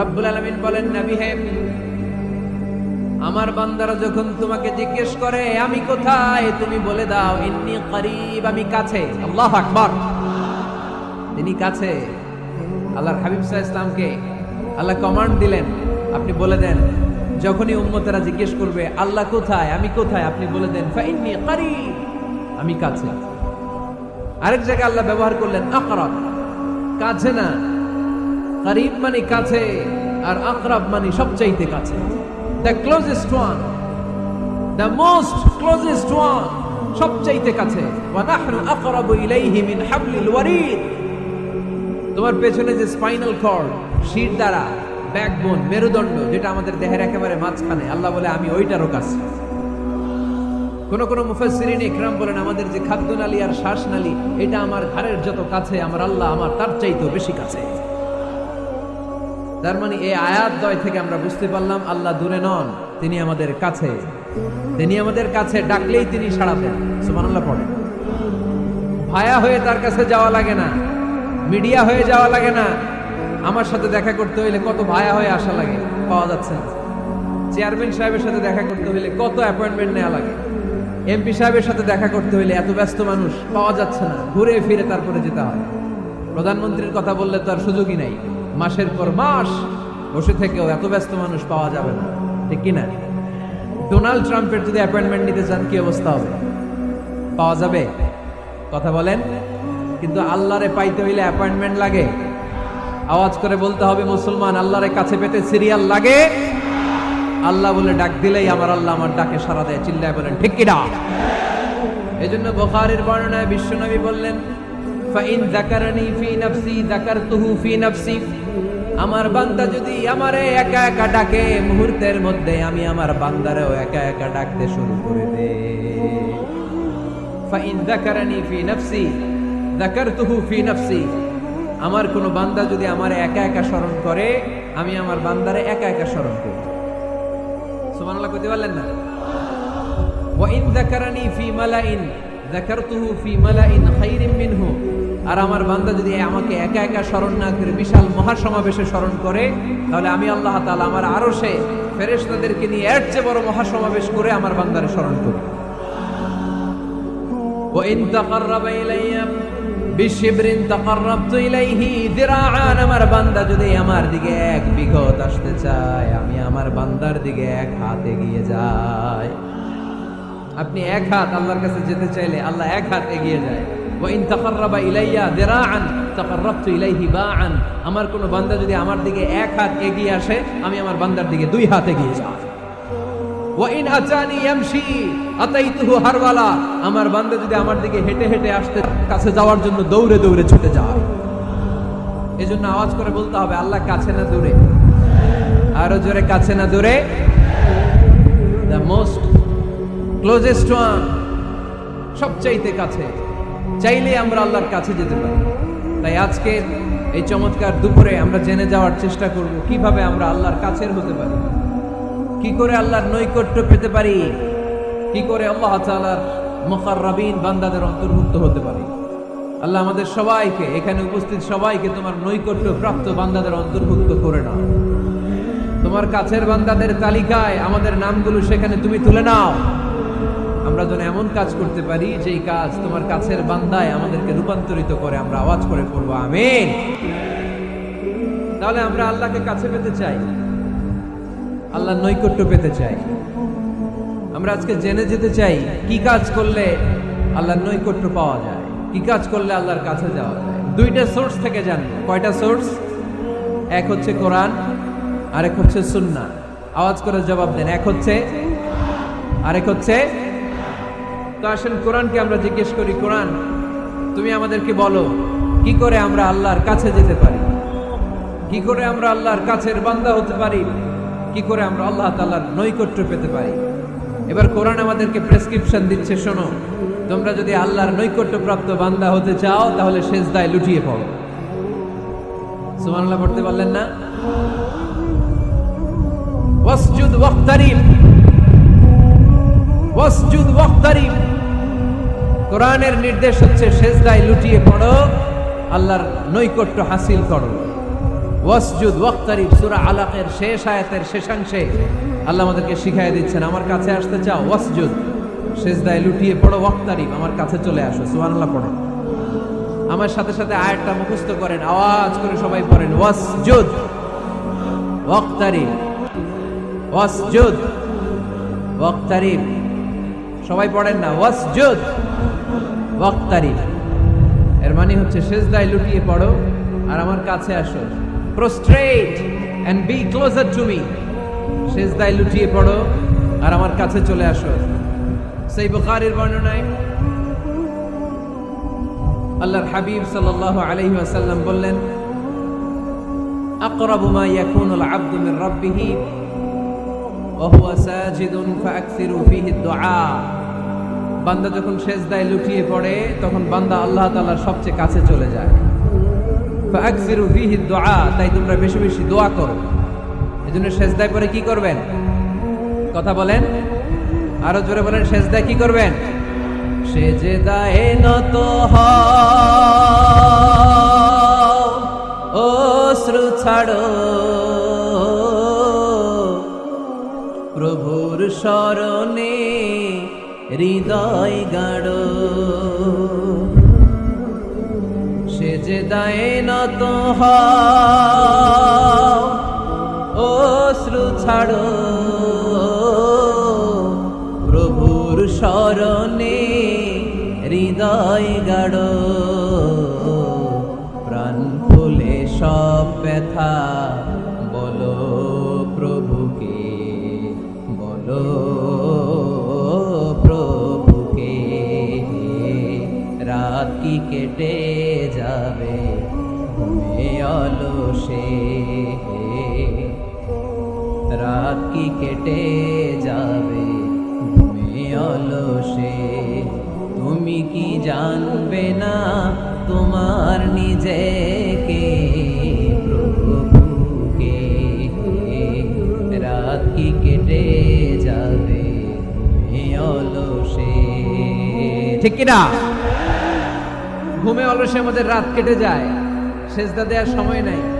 রব্বুল আলমিন বলেন, নবী হে, আমার বান্দারা যখন তোমাকে জিজ্ঞেস করে, আমি কোথায়? তুমি বলে দাও, ইন্নি করিব, আমি কাছে। আল্লাহ আকবর। তিনি কাছে। আল্লাহর হাবিব সাহা ইসলামকে আল্লাহ কমান্ড দিলেন। আপনি বলে দেন, যখনই উম্মতেরা জিজ্ঞেস করবে, আল্লাহ কোথায়, আমি কোথায়? আপনি বলে দেন ফাইন্নি করিব, আমি কাছে। আরেক জায়গায় আল্লাহ ব্যবহার করলেন, আকরাব। কাছে না করিব মানে কাছে আর আকরাব মানে সবচাইতে কাছে। The closest one the most closest one সবচাইতে কাছে। ওয়া নাহনু আকরাবু ইলাইহি মিন হাবলিল ওয়ারিদ। তোমার পেছনে যে স্পাইনাল কর্ড, শির দ্বারা, ব্যাকবোন, মেরুদণ্ড, যেটা আমাদের দেহের একেবারে মাঝখানে, আল্লাহ বলে, আমি ওইটারও কাছে। কোন কোন মুফাসসিরিন ইকরাম বলেন, আমাদের যে খাদ্যনালী আর শ্বাসনালী, এটা আমার ঘরের যত কাছে, আমার আল্লাহ আমার তার চাইতেও বেশি কাছে। তার মানে এই আয়াত দয় থেকে আমরা বুঝতে পারলাম আল্লাহ দূরে নন, তিনি আমাদের কাছে। তিনি আমাদের কাছে ডাকলেই তিনি সাড়া দেন। সুবহানাল্লাহ পড়ে। ভায়া হয়ে তার কাছে যাওয়া লাগে না। মিডিয়া হয়ে যাওয়া লাগে না। আমার সাথে দেখা করতে হইলে কত ভায়া হয়ে আসা লাগে, পাওয়া যাচ্ছে না। চেয়ারম্যান সাহেবের সাথে দেখা করতে হইলে কত অ্যাপয়েন্টমেন্ট নেওয়া লাগে। এমপি সাহেবের সাথে দেখা করতে হইলে এত ব্যস্ত মানুষ, পাওয়া যাচ্ছে না। ঘুরে ফিরে তারপরে যেতে হয়। প্রধানমন্ত্রীর কথা বললে তো আর সুযোগই নাই। মাসের পর মাস বসে থেকেও এত ব্যস্ত মানুষ পাওয়া যাবে না। ঠিক কিনা? ডোনাল্ড ট্রাম্পের যদি অ্যাপয়েন্টমেন্ট নিতে চান, কি অবস্থা হবে? পাওয়া যাবে? কথা বলেন। কিন্তু আল্লাহরে পাইতে হইলে অ্যাপয়েন্টমেন্ট লাগে। আওয়াজ করে বলতে হবে, মুসলমান, আল্লাহরে কাছে পেতে সিরিয়াল লাগে। আল্লাহ বলে, ডাক দিলেই আমার আল্লাহ আমার ডাকে সারা দেয়। চিল্লায় বলেন, ঠিক কিনা? এই জন্য বোখারের বর্ণনায় বিশ্বনবী বললেন ফাইন জাকারানি ফি নাফসি জাকারতুহু ফি নাফসি। আমার বান্দা যদি আমারে একা একা ডাকে, মুহূর্তের মধ্যে আমি আমার বান্দারেও একা একা ডাকতে শুরু করে দে। ফাইন জাকারানি ফি নাফসি জাকারতুহু ফি নাফসি। আমার কোন বান্দা যদি আমার একা একা স্মরণ করে, আমি আমার বান্দারে একা একা স্মরণ করি। সুবহানাল্লাহ কইতে পারলেন না? ওয়াইন যাকারানি ফি মালাইন যাকারতুহু ফি মালাইন খাইরিম মিনহু। আর আমার বান্দা যদি আমাকে একা একা স্মরণ না করে বিশাল মহাসমাবেশে স্মরণ করে, তাহলে আমি আল্লাহ তালা আমার আরশে ফেরেশতাদেরকে নিয়ে এর চেয়ে বড় মহাসমাবেশ করে আমার বান্দারে স্মরণ করি আমার বান্দা যদি আমার দিকে এক আসতে আমি আমার বান্দার দিকে এক হাত এগিয়ে যাই আপনি এক হাত আল্লাহর কাছে যেতে চাইলে আল্লাহ এক হাত এগিয়ে যায়। ওয়াইন তাকাররাবা ইলাইয়া যিরাআন তাকাররাবতু ইলাইহি বাআন আমার কোন বান্দা যদি আমার দিকে এক হাত এগিয়ে আসে, আমি আমার বান্দার দিকে দুই হাত এগিয়ে যাই। ওয়াইন আচানি ইয়ামশি আতাইতুহু হারওয়ালা আমার বান্দা যদি আমার দিকে হেঁটে হেঁটে আসতে কাছে যাওয়ার জন্য দৌড়ে দৌড়ে ছুটে যায়। এজন্য আওয়াজ করে বলতে হবে, আল্লাহ কাছে না দূরে। আরও জোরে, কাছে না দূরে। দ্য মোস্ট ক্লোজেস্ট ওয়ান সবচাইতে কাছে। চাইলে আমরা আল্লাহর কাছে যেতে পারি। তাই আজকে এই চমৎকার দুপুরে আমরা জেনে যাওয়ার চেষ্টা করব, কীভাবে আমরা আল্লাহর কাছের হতে পারি? কি করে আল্লাহর নৈকট্য পেতে পারি? কি করে আল্লাহ তাআলার মুকাররাবিন বান্দাদের অন্তর্ভুক্ত হতে পারি? আল্লাহ আমাদের সবাইকে, এখানে উপস্থিত সবাইকে তোমার নৈকট্য প্রাপ্ত বান্দাদের অন্তর্ভুক্ত করে নাও। তোমার কাছের বান্দাদের তালিকায় আমাদের নামগুলো সেখানে তুমি তুলে নাও। আমরা যেন এমন কাজ করতে পারি, যেই কাজ তোমার কাছের বান্দায় আমাদেরকে রূপান্তরিত করে আমরা আওয়াজ করে পড়ব, আমিন। তাহলে আমরা আল্লাহকে কাছে পেতে চাই, আল্লাহর নৈকট্য পেতে চাই। আমরা আজকে জেনে যেতে চাই, কি কাজ করলে আল্লাহর নৈকট্য পাওয়া যায়, কি কাজ করলে আল্লাহর কাছে যাওয়া যায়। দুইটা সোর্স থেকে জানব। কয়টা সোর্স? এক হচ্ছে কোরআন, আরেক হচ্ছে সুন্না আওয়াজ করে জবাব দেন, এক হচ্ছে, আরেক হচ্ছে তো আসেন, কোরআনকে আমরা জিজ্ঞেস করি, কোরআন, তুমি আমাদেরকে বলো, কি করে আমরা আল্লাহর কাছে যেতে পারি? কি করে আমরা আল্লাহর কাছের বান্দা হতে পারি? কি করে আমরা আল্লাহ তাআলার নৈকট্য পেতে পারি? এবার কোরআন আমাদেরকে প্রেসক্রিপশন দিচ্ছে, শোনো, তোমরা যদি আল্লাহর নৈকট্যপ্রাপ্ত বান্দা হতে চাও, তাহলে শেষ দায় লুটিয়ে পড়ো। সুবহানাল্লাহ, পড়তে পারলেন না? ওয়াসজুদ ওয়াসজুদ ওয়াক্তারিব কোরআনের নির্দেশ হচ্ছে শেষ দায় লুটিয়ে পড়ো, আল্লাহর নৈকট্য হাসিল করো। ওয়াসজুদ ওয়াক্তারিব সূরা আলাকের শেষ আয়াতের শেষাংশে আল্লাহ আমাদেরকে শিখাই দিচ্ছেন, আমার কাছে আসতে চাও, ওয়াসজুদ, সেজদায় লুটিয়ে পড়ো ওয়াক্তারিব আমার কাছে চলে আসো, সুবহানাল্লাহ পড়ো। আমার সাথে সাথে আয়াতটা মুখস্থ করেন, আওয়াজ করে সবাই পড়েন, ওয়াসজুদ ওয়াক্তারিব ওয়াসজুদ ওয়াক্তারিব সবাই পড়েন না। ওয়াসজুদ ওয়াক্তারিব এর মানে হচ্ছে সেজদায় লুটিয়ে পড়ো আর আমার কাছে আসো। Prostrate and be closer to me সেজদায় লুটিয়ে পড়ো আর আমার কাছে চলে আসো। সেই বুখারীর বর্ণনায় আল্লাহর হাবিব সাল্লাল্লাহু আলাইহি ওয়াসাল্লাম বললেন, আকরাবু মা ইয়াকুনুল আবদু মিন রাব্বিহি ওয়া হুয়া সাজিদুন ফাআকসিরু ফীহি দুআ বান্দা যখন সেজদায় লুটিয়ে পড়ে, তখন বান্দা আল্লাহ তাআলার সবচেয়ে কাছে চলে যায়। তাই তোমরা বেশি বেশি দোয়া করো। এজন্য সেজদায় পরে কি করবেন? কথা বলেন। আরও জোরে বলেন, সেজদায় কি করবেন? সেজদায় নত হও ও ছাড়ো। প্রভুর স্মরণে হৃদয় গাড়ো সেজদায় নত হও ও ছাড়ো। প্রভুর স্মরণে হৃদয় গাড়ো অলসে রাত কি কেটে যাবে? ঘুমে অলসে। তুমি কি জানবে না তোমার নিজেকে? প্রভুকে। রাত কি কেটে যাবে? ঘুমে অলসে। ঠিক কিনা? ঘুমে অলসে আমাদের রাত কেটে যায়। সেজদা দেওয়ার সময় নাই।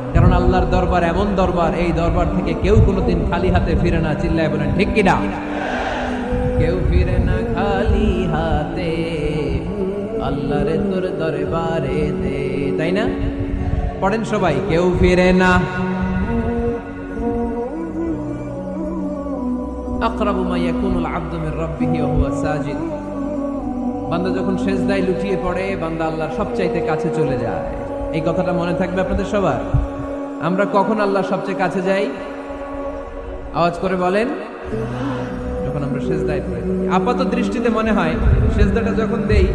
কারণ আল্লাহর দরবার এমন দরবার, এই দরবার থেকে কেউ কোনোদিন খালি হাতে ফিরে না। চিল্লায় বলেন, ঠিক কিনা কেউ ফিরে না খালি হাতে, আল্লাহরে তোর দরবারে দে, তাই না? পড়েন সবাই, কেউ ফিরে না। আকরাবু মা ইয়াকুনুল আবদু মির রাব্বিহি হুয়া সাজিদ। বান্দা যখন সেজদায় লুটিয়ে পড়ে, বান্দা আল্লাহর সবচাইতে কাছে চলে যায়। এই কথাটা মনে থাকবে আপনাদের সবার? আমরা কখন আল্লাহ সবচেয়ে কাছে যাই? আওয়াজ করে বলেন। যখন আমরা সেজদায় পড়ে। আপাত দৃষ্টিতে মনে হয়, সেজদাটা যখন দেই,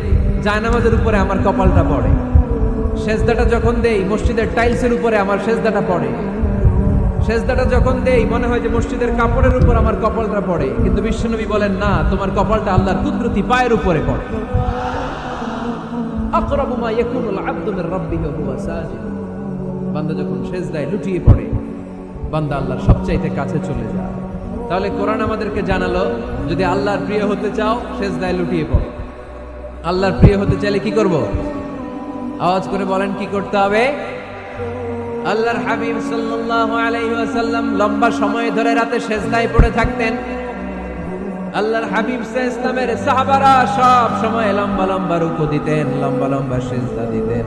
জায়নামাজের উপরে আমার কপালটা পড়ে। সেজদাটা যখন দেই, মসজিদের টাইলসের উপরে আমার সেজদাটা পড়ে। সেজদাটা যখন দেই, মনে হয় যে মসজিদের কাপড়ের উপর আমার কপালটা পড়ে। কিন্তু বিশ্বনবী বলেন, না, তোমার কপালটা আল্লাহর কুদরতি পায়ের উপরে পড়ে। আকরাবু মা ইয়াকুনুল আবদু মির রাব্বিহি ওয়া হুয়া সাজিদ। বান্দা যখন সেজদায় লুটিয়ে পড়ে, বান্দা আল্লাহর সবচাইতে কাছে চলে যায়। তাহলে কোরআন আমাদেরকে জানালো, যদি আল্লাহর প্রিয় হতে চাও, সেজদায় লুটিয়ে পড়ো। আল্লাহর প্রিয় হতে চাইলে কি করব? আওয়াজ করে বলেন, কি করতে হবে? আল্লাহর হাবিব ওয়াসাল্লাম লম্বা সময় ধরে রাতে সেজদায় পড়ে থাকতেন। আল্লাহর হাবিব ইসলামের সাহাবারা সব সময় লম্বা লম্বা রুকু দিতেন, লম্বা লম্বা সেজদা দিতেন।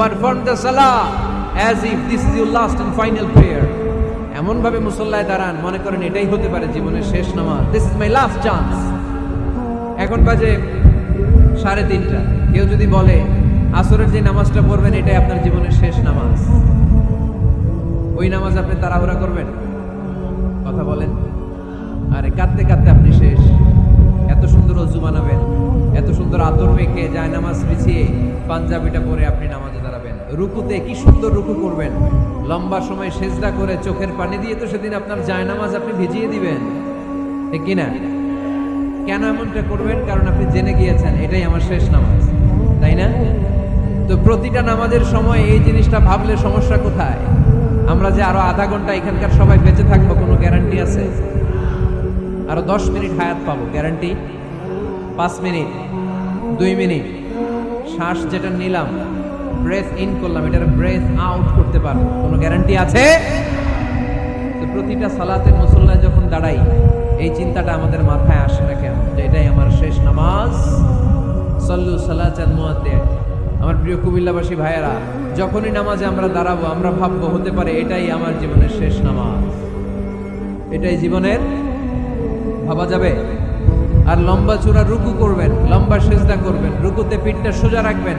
না perform the Salah as if this is your last and final prayer এমন ভাবে মুসল্লায় দাঁড়ান, মনে করেন এটাই হতে পারে জীবনের শেষ নামাজ। This is my last chance এখন বাজে সাড়ে তিনটা। কেউ যদি বলে, আসরের যে নামাজটা পড়বেন, এটাই আপনার জীবনের শেষ নামাজ। ওই নামাজ আপনি তাড়াহুড়া করবেন? কথা বলেন। আরে, কাঁদতে কাঁদতে আপনি শেষ। এত সুন্দর অজু বানাবেন এত সুন্দর আতর মেখে যায় নামাজ পিছিয়ে পাঞ্জাবিটা পরে আপনি নামাজে রুকুতে কি সুন্দর রুকু করবেন? লম্বা সময় সেজদা করে চোখের পানি দিয়ে তো সেদিন আপনার যায় নামাজ আপনি ভিজিয়ে দিবেন। ঠিক কিনা? কেন এমনটা করবেন? কারণ আপনি জেনে গিয়েছেন, এটাই আমার শেষ নামাজ। তাই না? তো প্রতিটা নামাজের সময় এই জিনিসটা ভাবলে সমস্যা কোথায়? আমরা যে আরও আধা ঘণ্টা এখানকার সবাই বেঁচে থাকব, কোনো গ্যারান্টি আছে? আরও দশ মিনিট হায়াত পাবো গ্যারান্টি পাঁচ মিনিট, দুই মিনিট, শ্বাস যেটা নিলাম ব্রেথ ইন করলাম, এটার ব্রেথ আউট করতে পারব। কোনো গ্যারান্টি আছে? তো প্রতিটা সালাতে মুসল্লায় যখন দাঁড়াই, এই চিন্তাটা আমাদের মাথায় আসে না কেন? যে এটাই আমার শেষ নামাজ। সল্লু সালাচান মুয়াদ্দে আমার প্রিয় কুমিল্লাবাসী ভাইয়েরা, যখনই নামাজে আমরা দাঁড়াবো, আমরা ভাববো, হতে পারে এটাই আমার জীবনের শেষ নামাজ। এটাই জীবনের, ভাবা যাবে? আর লম্বা চূড়া রুকু করবেন, লম্বা সেজদা করবেন, রুকুতে পিঠটা সোজা রাখবেন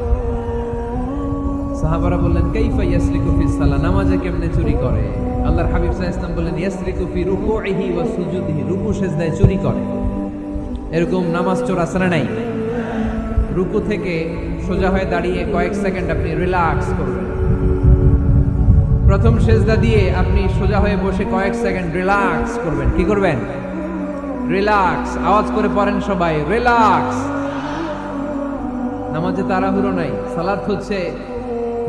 সাহাবারা বললেন, কাইফা ইয়াসরিকু ফি সালাহ? নামাজে কেমনে চুরি করে? আল্লাহর হাবিব সাহা ইসলাম বললেন, ইয়াসরিকু ফি রুকুইহি ওয়া সুজুদিহি। রুকু সেজদায় চুরি করে। এরকম নামাজ চোর না নাই? রুকু থেকে সোজা হয়ে দাঁড়িয়ে কয়েক সেকেন্ড আপনি রিল্যাক্স করবেন। প্রথম সেজদা দিয়ে আপনি সোজা হয়ে বসে কয়েক সেকেন্ড রিল্যাক্স করবেন। কি করবেন? রিল্যাক্স। আওয়াজ করে পড়েন সবাই, রিল্যাক্স! নামাজে তাড়াহুড়ো নাই। সালাত হচ্ছে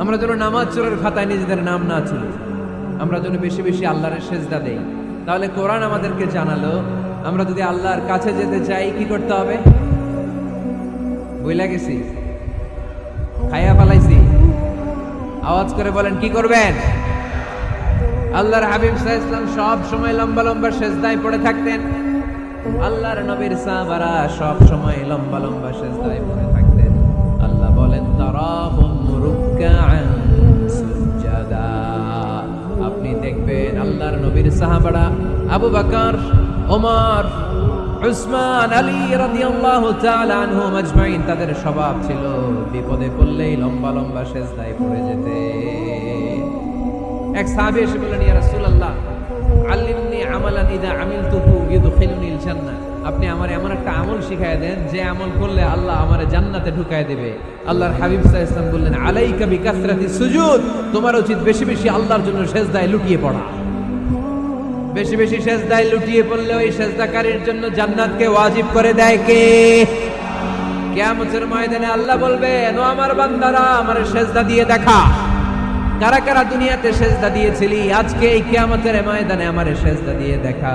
আমরা যেন নামাজ চোরের খাতায় নিজেদের নাম না ছিল আমরা যেন বেশি বেশি আল্লাহরের সেজদা দেই। তাহলে কোরআন আমাদেরকে জানালো, আমরা যদি আল্লাহর কাছে যেতে চাই, কি করতে হবে? বইলা গেছি। খাইয়া পালাইছি। আওয়াজ করে বলেন, কি করবেন? আল্লাহর হাবিব সাহা ইসলাম সব সময় লম্বা লম্বা সেজদায় পড়ে থাকতেন। আল্লাহর নবীর সাহাবারা সব সময় লম্বা লম্বা সেজদায় পড়ে থাকতেন। আল্লাহ বলেন সুজাদা আপনি দেখবেন আল্লাহর নবীর সাহাবারা আবু বকর, ওমর, উসমান, আলী রাদিয়াল্লাহু তাআলা আনহুম আজমাইন তাদের স্বভাব ছিল বিপদে পড়লেই লম্বা লম্বা সেজদায় পড়ে যেতে। এক সাহাবী এসে বললেন, ইয়া রাসূলুল্লাহ, আল্লিমনি আমালান ইদা আমিলতুহু ইউদখিলুনিল জান্নাহ। আপনি আমার এমন একটা আমল শিখায় দেন, যে আমল করলে আল্লাহ আমারে জান্নাতে ঢুকায় দেবে। আল্লাহর হাবিব ওয়াসাল্লাম বললেন, আলাইকা বিকাসরাতি সুজুদ। তোমার উচিত বেশি বেশি আল্লাহর জন্য সেজদায় লুটিয়ে পড়া। বেশি বেশি সেজদায় লুটিয়ে পড়লে ওই সেজদাকারীর জন্য জান্নাতকে ওয়াজিব করে দেয় কে? কিয়ামতের ময়দানে আল্লাহ বলবেন ও আমার বান্দারা, আমার সেজদা দিয়ে দেখা। কারা কারা দুনিয়াতে সেজদা দিয়েছিলি, আজকে এই কিয়ামতের ময়দানে আমার সেজদা দিয়ে দেখা।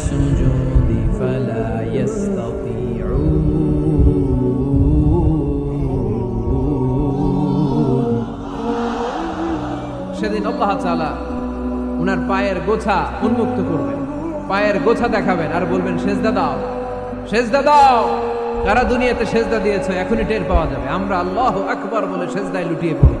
সেদিন আল্লাহ তাআলা উনার পায়ের গোছা উন্মুক্ত করবেন। পায়ের গোছা দেখাবেন আর বলবেন, সেজদা দাও সেজদা দাও। কারা দুনিয়াতে সেজদা দিয়েছ, এখনই টের পাওয়া যাবে। আমরা আল্লাহ আকবার বলে সেজদায় লুটিয়ে পড়ব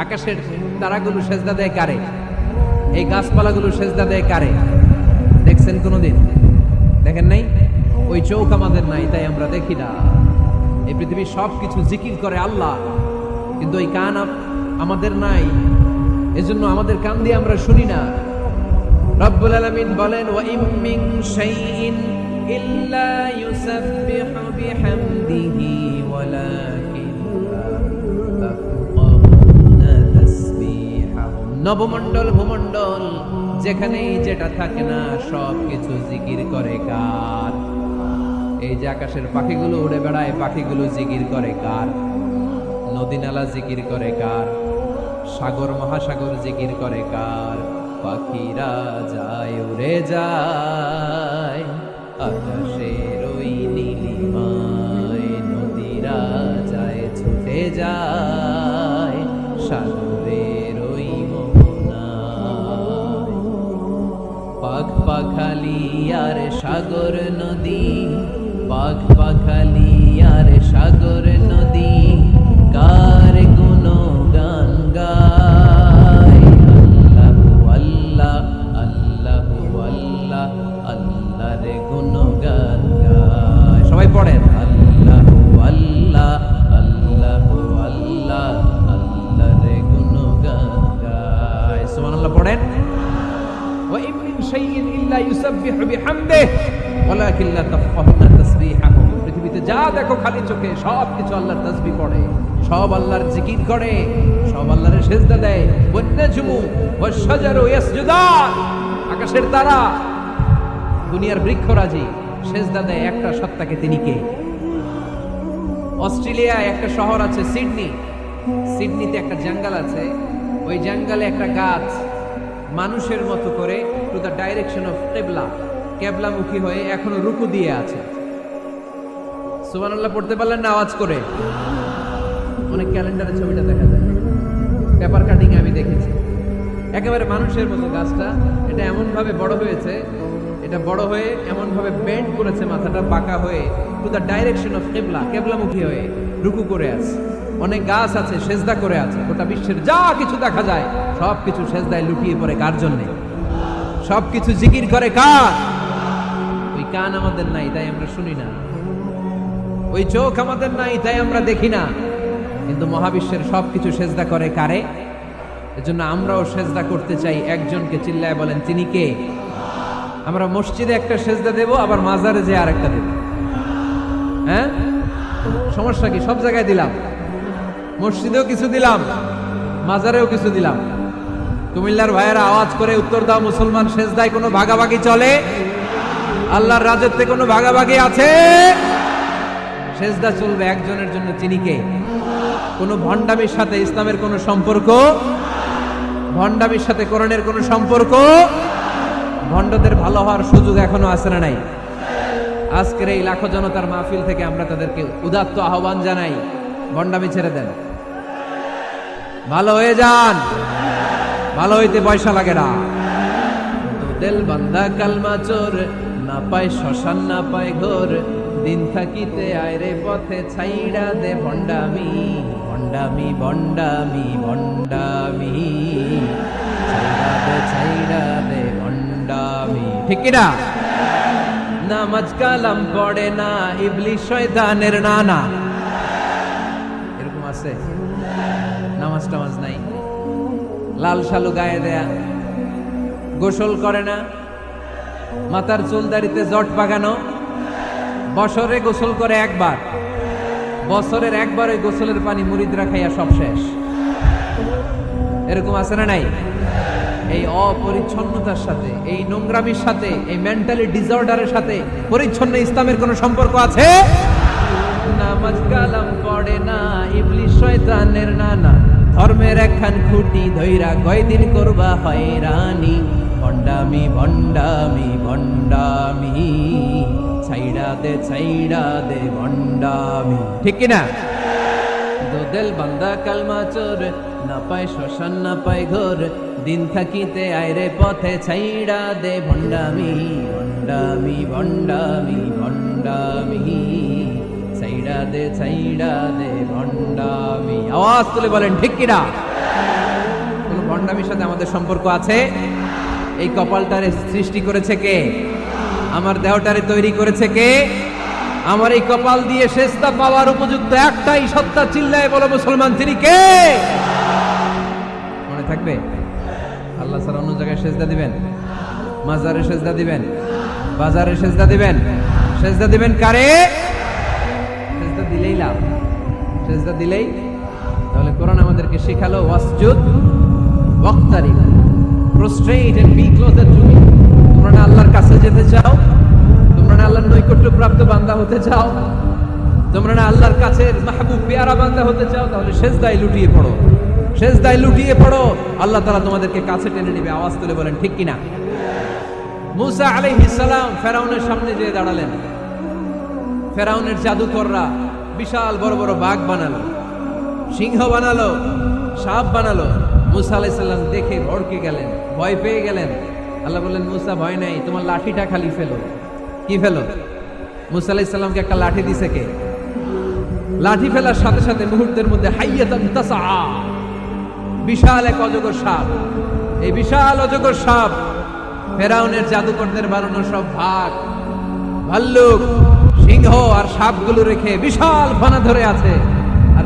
আকাশের তারাগুলো সেজদা দেয় কারে? এই গাছপালাগুলো সেজদা দেয় কারে? দেখছেন কোনোদিন? দেখেন নাই? ওই চৌক আমাদের নাই, তাই আমরা দেখি না। এই পৃথিবীর সব কিছু জিকির করে আল্লাহ। কিন্তু ওই কান আমাদের নাই। এজন্য আমাদের কান দিয়ে আমরা শুনি না। রব্বুল আলামিন বলেন ওয়া ইম মিন ইল্লা ইউসাব্বিহু বিহামদিহি লা নবমণ্ডল, ভূমণ্ডল, যেখানেই যেটা থাকে না সব কিছু জিকির করে কার? এই যে আকাশের পাখিগুলো উড়ে বেড়ায়, পাখিগুলো জিকির করে কার? নদী নালা জিকির করে কার? সাগর, মহাসাগর জিকির করে কার? পাখিরা যায়, উড়ে যায় আকাশের পাখালি আর সাগর নদী পাখ পাখালি আর সাগর নদী। পৃথিবীতে যা দেখো খালি চোখে সব কিছু আল্লাহর পড়ে সব আল্লাহর জিকির করে, সব সেজদা দেয়। আকাশের তারা, দুনিয়ার বৃক্ষরাজি সেজদা দেয় একটা সত্তাকে তিনি কে? অস্ট্রেলিয়ায় একটা শহর আছে সিডনি। সিডনিতে একটা জঙ্গল আছে। ওই জঙ্গলে একটা গাছ। মানুষের মতো করে টু দ্য ডাইরেকশন অফ টেবলা কেবলামুখী হয়ে এখনও রুকু দিয়ে আছে। সুবহানাল্লাহ, পড়তে পারলেন না আওয়াজ করে। অনেক ক্যালেন্ডারের ছবিটা দেখা যায়। পেপার কাটিং আমি দেখেছি। একেবারে মানুষের মতো গাছটা। এটা এমন ভাবে বড় হয়েছে, এটা বড় হয়ে এমন ভাবে বেন্ড করেছে মাথাটা, বাঁকা হয়ে টু দ্য ডাইরেকশন অফ কেবলা কেবলামুখী হয়ে রুকু করে আছে। অনেক গাছ আছে, সেজদা করে আছে। গোটা বিশ্বের যা কিছু দেখা যায় সব কিছু সেজদায় লুটিয়ে পড়ে কার জন্যে? সব কিছু জিকির করে কার? কান আমাদের নাই, তাই আমরা শুনি না। ওই চোখ আমাদের নাই, তাই আমরা দেখি না। কিন্তু মহাবিশ্বের সব কিছু সেজদা করে কারে? এজন্য আমরাও সেজদা করতে চাই, একজনকে চিল্লায় বলেন, তিনি কে? আমরা মসজিদে একটা সেজদা দেব, আবার মাজারে যে আরেকটা দেব। হ্যাঁ? সমস্যা কি? সব জায়গায় দিলাম। মসজিদেও কিছু দিলাম, মাজারেও কিছু দিলাম। কুমিল্লার ভাইয়েরা আওয়াজ করে, উত্তর দাও, মুসলমান সেজদায় কোনো ভাগাভাগি চলে? আল্লাহর রাজত্বে কোনো ভাগাভাগি আছে? সেজদা চলবে একজনের জন্য, তিনি কে? কোনো ভণ্ডামির সাথে ইসলামের কোনো সম্পর্ক? ভণ্ডামির সাথে কোরআনের কোনো সম্পর্ক? ভণ্ডদের ভালো হওয়ার সুযোগ এখনও আছে না নাই? আজকের এই লাখো জনতার মাহফিল থেকে আমরা তাদেরকে উদাত্ত আহ্বান জানাই। ভণ্ডামি ছেড়ে দেন। ভালো হয়ে যান। ভালো হইতে পয়সা লাগে না। দেল বান্দা, কালমা চোর। না পায়, শ্মশান না পায় ঘোর। দিন থাকিতে আয়রে পথে ছাইড়া দে ভণ্ডামি ভণ্ডামি ভণ্ডামি ভণ্ডামি। ছাইড়া দে ছাইড়া দে ভণ্ডামি। ঠিক কিনা? নামাজ কালাম পড়ে না, ইবলিশ শয়তানের নানা। করছে নামাজ টামাজ নাই। লাল শালু গায়ে দেয়া। গোসল করে না। মাথার চুল দাড়িতে জট পাকানো বছরে গোসল করে একবার, বছরের একবার ওই গোসলের পানি মুরিদরা খাইয়া সব শেষ। এরকম আছে না নাই? এই অপরিচ্ছন্নতার সাথে, এই নোংরামির সাথে, এই মেন্টালি ডিসঅর্ডারের সাথে পরিচ্ছন্ন ইসলামের কোনো সম্পর্ক আছে? নামাজ কালাম পড়ে না, ইবলিশ শয়তানের নানা, ধর্মের একখান খুঁটি ধইরা কয়দিন করবা হয়রানি। ভণ্ডামি ভণ্ডামি ভণ্ডামি ছাইড়া দে ছাইড়া দে ভণ্ডামি ঠিক কি না দোদেল বান্দা কালমা চোর না পায় শ্মশান, না পায় ঘোর। দিন থাকিতে আয়রে পথে ছাইড়া দে ভণ্ডামি ভণ্ডামি ভণ্ডামি ভণ্ডামি ছাইড়া দে ছাইড়া দে ভণ্ডামি আওয়াজ তুলে বলেন, ঠিক কিনা? কোন ভণ্ডামির সাথে আমাদের সম্পর্ক আছে? এই কপালটারে সৃষ্টি করেছে কে? আমার দেহটারে তৈরি করেছে কে? আমার এই কপাল দিয়ে শেষটা পাওয়ার উপযুক্ত একটাই সত্তা চিল্লায় বলো মুসলমান, তিনি কে? মনে থাকবে? আল্লাহ ছাড়া অন্য জায়গায় সেজদা দিবেন? মাজারে সেজদা দিবেন? বাজারে সেজদা দিবেন? সেজদা দিবেন কারে? সেজদা দিলেই লাভ। সেজদা দিলেই? তাহলে কোরআন আমাদেরকে শেখালো, ওয়াসজুদ ওয়াক্তারি prostrate and be closer to me তোমরা না আল্লাহর কাছে যেতে চাও, তোমরা না আল্লাহর নৈকট্য প্রাপ্ত বান্দা হতে চাও, তোমরা না আল্লাহর কাছের মাহবুব পেয়ারা বান্দা হতে চাও, তাহলে সেজদায় লুটিয়ে পড়ো। সেজদায় লুটিয়ে পড়ো। আল্লাহ তাআলা তোমাদেরকে কাছে টেনে নেবে, আওয়াজ তুলে বলেন, ঠিক কিনা? মুসা আলাইহিস সালাম ফেরাউনের সামনে যেয়ে দাঁড়ালেন। ফেরাউনের জাদুকররা বিশাল বড় বড় বাঘ বানালো, সিংহ বানালো, সাপ বানালো। মুসা আলাইসাল্লাম দেখে ভড়কে গেলেন, ভয় পেয়ে গেলেন। আল্লাহ বললেন, মুসা, ভয় নাই, তোমার লাঠিটা খালি ফেলো। কি ফেলো? মুসা আলাইসাল্লামকে একটা লাঠি দিছে কে? লাঠি ফেলার সাথে সাথে মুহূর্তের মধ্যে হাইয়াতান তাসা। বিশাল এক অজগর সাপ। এই বিশাল অজগর সাপ ফেরাউনের জাদুকরদের বানানো সব ভাগ। ভাল্লুক, সিংহ আর সাপগুলো রেখে বিশাল ফানা ধরে আছে।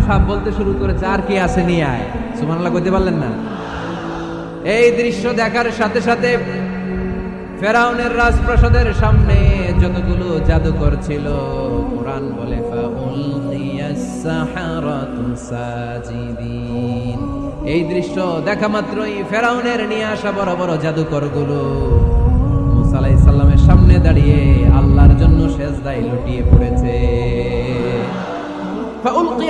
সাপ বলতে শুরু করেছে আর কি আছে নিয়ে আয়। সুমানাল্লাহ কইতে পারলেন না। এই দৃশ্য দেখার সাথে সাথে ফেরাউনের রাজপ্রাসাদের সামনে যতগুলো জাদুকর ছিল, কোরআন বলে এই দৃশ্য দেখা মাত্রই ফেরাউনের নিয়ে আসা বড় বড় জাদুকরগুলো মুসা আলাইহিস সালামের সামনে দাঁড়িয়ে আল্লাহর জন্য সেজদায় লুটিয়ে পড়েছে।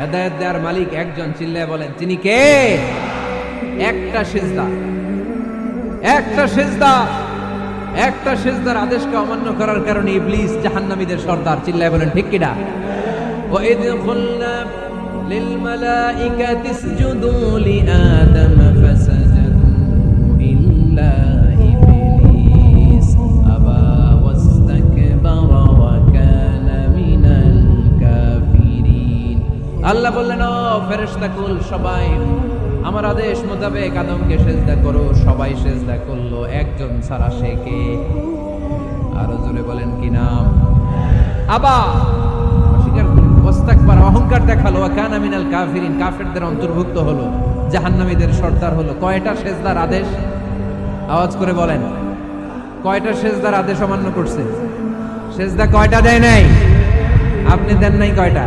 হেদায়ত দেওয়ার মালিক একজন চিল্লায় বলেন, তিনি কে? একটা সেজদা। একটা সেজদা। একটা সেজদার আদেশকে অমান্য করার কারণে ইবলিস জাহান্নামীদের সর্দার চিল্লায় বলেন, ঠিক কিনা ওয়াইদ খুলনা লিল মালাইকাতি ইসজুদু লি আদম। আল্লাহ বললেন, ও ফেরেশতা, কুল সবাই, আমার আদেশ মোতাবেক আদমকে সেজদা করো, সবাই সেজদা করল, একজন ছাড়া সে কে? আরও জোরে বলেন, কি নাম? আবা, অস্বীকার করল ওয়াস্তাকবার, অহংকার দেখাল কানা মিনাল কাফিরিন কাফেরদের অন্তর্ভুক্ত হলো, জাহান্নামীদের সর্দার হলো, কয়টা সেজদার আদেশ? আওয়াজ করে বলেন, কয়টা সেজদার আদেশ অমান্য করছে? সেজদা কয়টা দেয় নাই? আপনি দেন নাই কয়টা?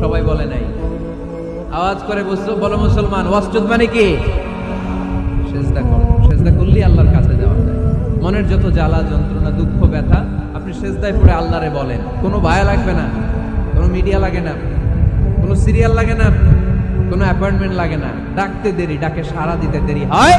সবাই বলে নাই। আওয়াজ করে বসল, বলো মুসলমান, ওয়াসজুদ মানে কি? সেজদা করো। সেজদা করলেই আল্লাহর কাছে যাওয়া যায়। মনের যত জ্বালা, যন্ত্রণা, দুঃখ, ব্যথা, আপনি সেজদায় পড়ে আল্লাহরে বলেন। কোনো ভায়া লাগবে না, কোনো মিডিয়া লাগে না, কোনো সিরিয়াল লাগে না, কোনো অ্যাপয়েন্টমেন্ট লাগে না। ডাকতে দেরি, ডাকে সাড়া দিতে দেরি। হয়?